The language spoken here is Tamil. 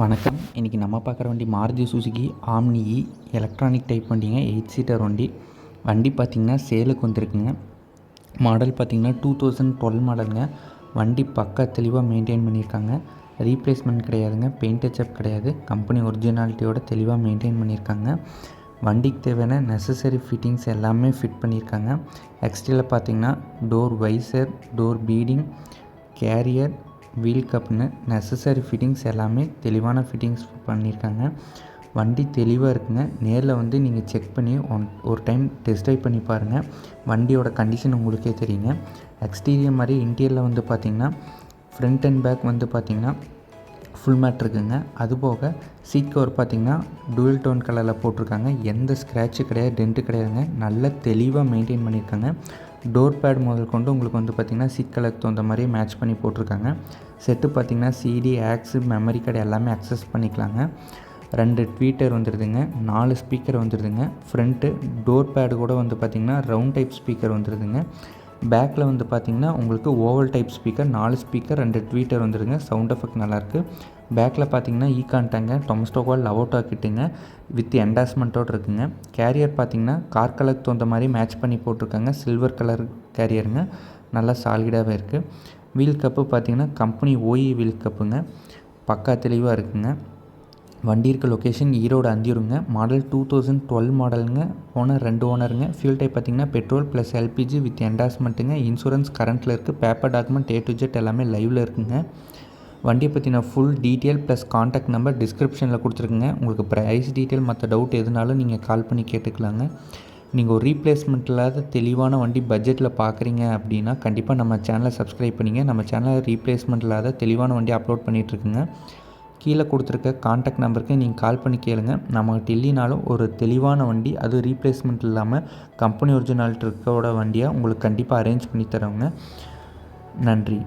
வணக்கம். இன்றைக்கி நம்ம பார்க்குற வண்டி Maruti Suzuki omni e, electronic type வண்டிங்க எயிட் சீட்டர் வண்டி. வண்டி பார்த்திங்கன்னா சேலுக்கு வந்திருக்குங்க. மாடல் பார்த்திங்கன்னா டூ தௌசண்ட் டுவெல் மாடலுங்க வண்டி பக்கா தெளிவாக மெயின்டைன் பண்ணியிருக்காங்க. ரீப்ளேஸ்மெண்ட் கிடையாதுங்க. பெயிண்ட் டச்சப் கிடையாது. கம்பெனி ஒரிஜினாலிட்டியோட தெளிவாக மெயின்டைன் பண்ணியிருக்காங்க. வண்டிக்கு தேவையான நெசசரி ஃபிட்டிங்ஸ் எல்லாமே ஃபிட் பண்ணியிருக்காங்க. எக்ஸ்ட்ரியில் பார்த்திங்கன்னா door visor door beading carrier wheel கப்னு necessary fittings எல்லாமே தெளிவான ஃபிட்டிங்ஸ் பண்ணியிருக்காங்க வண்டி தெளிவாக இருக்குங்க. நேரில் வந்து நீங்கள் செக் பண்ணி ஒன் ஒரு டைம் டெஸ்ட் ட்ரைவ் பண்ணி பாருங்கள் வண்டியோட கண்டிஷன் உங்களுக்கே தெரியுங்க. எக்ஸ்டீரியர் மாதிரி இன்டீரியரில் வந்து பார்த்திங்கன்னா ஃப்ரண்ட் அண்ட் பேக் வந்து பார்த்திங்கன்னா ஃபுல் மேட் இருக்குங்க. அதுபோக சீட் கவர் பார்த்திங்கன்னா டூயல் டோன் கலரில் போட்டிருக்காங்க. எந்த ஸ்க்ராட்சு கிடையாது டென்ட்டு கிடையாதுங்க. நல்ல தெளிவாக மெயின்டைன் பண்ணியிருக்காங்க. டோர் பேட் முதல் கொண்டு உங்களுக்கு வந்து பார்த்திங்கன்னா சீட் கலருக்கு தகுந்த மாதிரி மேட்ச் பண்ணி போட்டிருக்காங்க. செட்டு பார்த்திங்கன்னா சிடி ஆக்ஸு மெமரி கார்டு எல்லாமே அக்சஸ் பண்ணிக்கலாங்க. ரெண்டு ட்வீட்டர் வந்துடுதுங்க நாலு ஸ்பீக்கர் வந்துடுதுங்க ஃப்ரண்ட்டு டோர் பேடு கூட வந்து பார்த்திங்கன்னா ரவுண்ட் டைப் ஸ்பீக்கர் வந்துடுதுங்க பேக்கில் வந்து பார்த்திங்கன்னா உங்களுக்கு ஓவல் டைப் ஸ்பீக்கர் நாலு ஸ்பீக்கர் ரெண்டு ட்வீட்டர் வந்துடுங்க சவுண்ட் எஃபெக்ட் நல்லாயிருக்கு. பேக்கில் பார்த்தீங்கன்னா ஈகான் டேங்க டொமஸ்டோகால் லவோட்டா கிட்டுங்க வித் என்டாஸ்மெண்ட்டோடு இருக்குங்க. கேரியர் பார்த்தீங்கன்னா கார் கலருக்கு தகுந்த மாதிரி மேட்ச் பண்ணி போட்டிருக்காங்க. சில்வர் கலர் கேரியருங்க. நல்லா சாலிடாகவே இருக்குது வீல் கப்பு பார்த்தீங்கன்னா கம்பெனி ஓஇ வீல் கப்புங்க. பக்கா தெளிவாக இருக்குங்க. வண்டி இருக்க லொக்கேஷன் ஈரோடு அந்தியூருங்க. மாடல் டூ தௌசண்ட் டுவெல் மாடலுங்க ஓனர் ரெண்டு ஓனருங்க ஃபியூல் டைப் பார்த்திங்கன்னா பெட்ரோல் ப்ளஸ் எல்பிஜி வித் என்டாஸ்மெண்ட்டுங்க இன்சூரன்ஸ் கரண்ட்டில் இருக்குது paper document A to Z எல்லாமே லைவில் இருக்குங்க. வண்டியை பற்றின full detail plus contact number டிஸ்கிரிப்ஷனில் கொடுத்துருக்குங்க. உங்களுக்கு ப்ரைஸ் டீட்டெயில் மற்ற டவுட் எதுனாலும் நீங்கள் கால் பண்ணி கேட்டுக்கலாங்க. நீங்கள் ஒரு ரீப்ளேஸ்மெண்ட் இல்லாத தெளிவான வண்டி பட்ஜெட்டில் பார்க்குறீங்க அப்படின்னா கண்டிப்பாக நம்ம சேனலை சப்ஸ்கிரைப் பண்ணிங்க. நம்ம சேனலில் ரீப்ளேஸ்மெண்ட் இல்லாத தெளிவான வண்டி அப்லோட் பண்ணிகிட்ருக்குங்க கீழே கொடுத்துருக்க காண்டாக்ட் நம்பருக்கு நீங்கள் கால் பண்ணி கேளுங்க. நம்மகிட்ட இல்லைனாலும் ஒரு தெளிவான வண்டி அது ரீப்ளேஸ்மெண்ட் இல்லாமல் கம்பெனி ஒரிஜினாலிட்டி இருக்கோட வண்டியாக உங்களுக்கு கண்டிப்பாக அரேஞ்ச் பண்ணி தரோங்க நன்றி.